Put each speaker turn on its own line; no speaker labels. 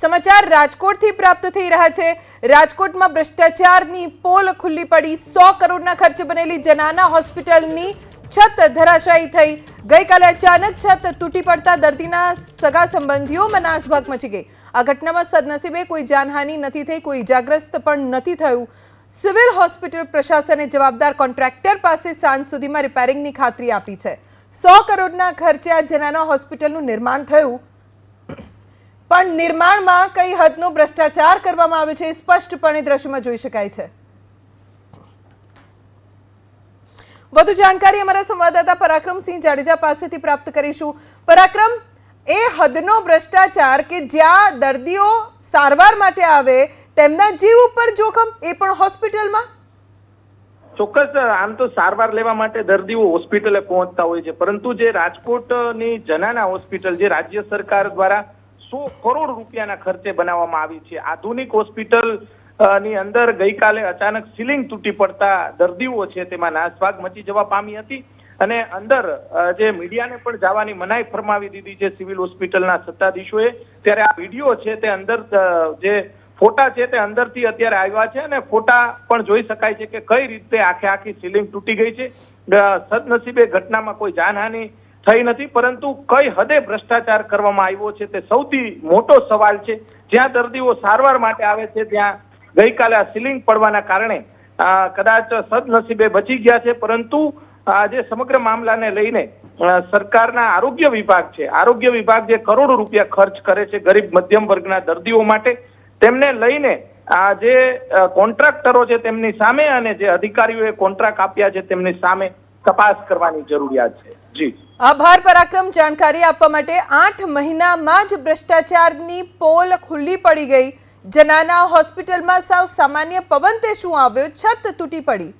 સમાચાર રાજકોટથી પ્રાપ્ત થઈ રહ્યા છે. રાજકોટમાં ભ્રષ્ટાચારની પોલ ખુલ્લી પડી, સો કરોડના ખર્ચે બનેલી જનાના હોસ્પિટલની છત ધરાશાયી થઈ. ગઈકાલે અચાનક છત તૂટી પડતા દર્દીના સગા સંબંધીઓમાં નાસભાગ મચી ગઈ. આ ઘટનામાં સદનસીબે કોઈ જાનહાનિ નથી થઈ, કોઈ ઇજાગ્રસ્ત પણ નથી થયું. સિવિલ હોસ્પિટલ પ્રશાસને જવાબદાર કોન્ટ્રાક્ટર પાસે સાંજ સુધીમાં રિપેરિંગની ખાતરી આપી છે. સો કરોડના ખર્ચે આ જનાના હોસ્પિટલનું નિર્માણ થયું. પણ નિર્માણમાં કઈ હદનો ભ્રષ્ટાચાર કરવામાં આવ્યો છે એ સ્પષ્ટપણે દ્રશ્યમાં જોઈ શકાય છે. વધુ જાણકારી અમારા સંવાદદાતા પરાક્રમસિંહ જાડેજા પાસેથી પ્રાપ્ત કરીશું. પરાક્રમ, એ હદનો ભ્રષ્ટાચાર કે જ્યાં દર્દીઓ સારવાર માટે આવે, તેમના જીવ ઉપર જોખમ એ પણ હોસ્પિટલમાં?
ચોક્કસ આમ તો સારવાર લેવા માટે દર્દીઓ હોસ્પિટલે પહોંચતા હોય છે. પરંતુ જે રાજકોટની જનાના હોસ્પિટલ, જે રાજ્ય સરકાર દ્વારા સો કરોડ રૂપિયાના ખર્ચે બનાવવામાં આવી છે. આધુનિક હોસ્પિટલની અંદર ગઈકાલે અચાનક સીલિંગ તૂટી પડતા દર્દીઓ છે તેમાં નાસભાગ મચી જવા પામી હતી અને અંદર જે મીડિયાને પણ જવાની મનાઈ ફરમાવી દીધી છે સિવિલ હોસ્પિટલના સત્તાધીશોએ, ત્યારે આ વીડિયો છે તે અંદર જે ફોટા છે તે અંદરથી અત્યારે આવ્યા છે અને ફોટા પણ જોઈ શકાય છે કે કઈ રીતે આખે આખી સીલિંગ તૂટી ગઈ છે. સદનસીબે ઘટનામાં કોઈ જાનહાનિ થઈ નથી, પરંતુ કઈ હદે ભ્રષ્ટાચાર કરવામાં આવ્યો છે તે સૌથી મોટો સવાલ છે. જ્યાં દર્દીઓ સારવાર માટે આવે છે, ત્યાં ગઈકાલે આ સીલિંગ પડવાના કારણે કદાચ સદનસીબે બચી ગયા છે, પરંતુ આ જે સમગ્ર મામલાને લઈને સરકારના આરોગ્ય વિભાગ છે, આરોગ્ય વિભાગ જે કરોડો રૂપિયા ખર્ચ કરે છે ગરીબ મધ્યમ વર્ગના દર્દીઓ માટે, તેમને લઈને આ જે કોન્ટ્રાક્ટરો છે તેમની સામે અને જે અધિકારીઓએ કોન્ટ્રાક્ટ આપ્યા છે તેમની સામે તપાસ કરવાની જરૂરિયાત છે. જી.
આભાર પરાક્રમ જાણકારી આપવા માટે આઠ મહિનામાં જ ભ્રષ્ટાચારની પોલ ખુલ્લી પડી ગઈ. જનાના હોસ્પિટલમાં સાવ સામાન્ય પવન તે શું આવ્યો? છત તૂટી પડી.